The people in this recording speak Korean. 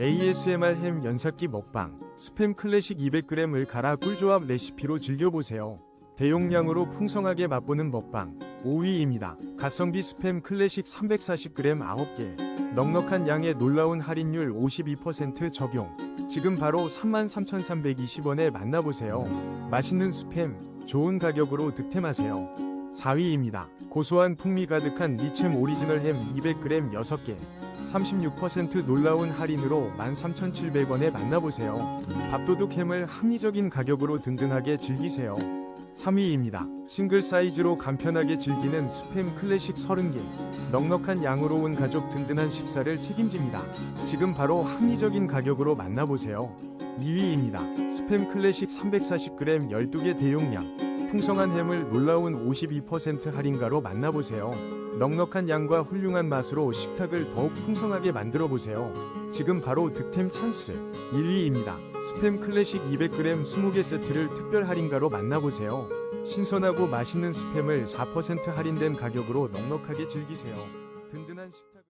ASMR 햄 연삭기 먹방, 스팸 클래식 200g을 갈아 꿀조합 레시피로 즐겨보세요. 대용량으로 풍성하게 맛보는 먹방 5위입니다. 가성비 스팸 클래식 340g 9개 넉넉한 양의 놀라운 할인율 52% 적용 지금 바로 33,320원에 만나보세요. 맛있는 스팸, 좋은 가격으로 득템하세요. 4위입니다. 고소한 풍미 가득한 리챔 오리지널 햄 200g 6개 36% 놀라운 할인으로 13,700원에 만나보세요. 밥도둑 햄을 합리적인 가격으로 든든하게 즐기세요. 3위입니다. 싱글 사이즈로 간편하게 즐기는 스팸 클래식 30개. 넉넉한 양으로 온 가족 든든한 식사를 책임집니다. 지금 바로 합리적인 가격으로 만나보세요. 2위입니다. 스팸 클래식 340g 12개 대용량. 풍성한 햄을 놀라운 52% 할인가로 만나보세요. 넉넉한 양과 훌륭한 맛으로 식탁을 더욱 풍성하게 만들어 보세요. 지금 바로 득템 찬스 1위입니다. 스팸 클래식 200g 20개 세트를 특별 할인가로 만나보세요. 신선하고 맛있는 스팸을 4% 할인된 가격으로 넉넉하게 즐기세요. 든든한 식탁을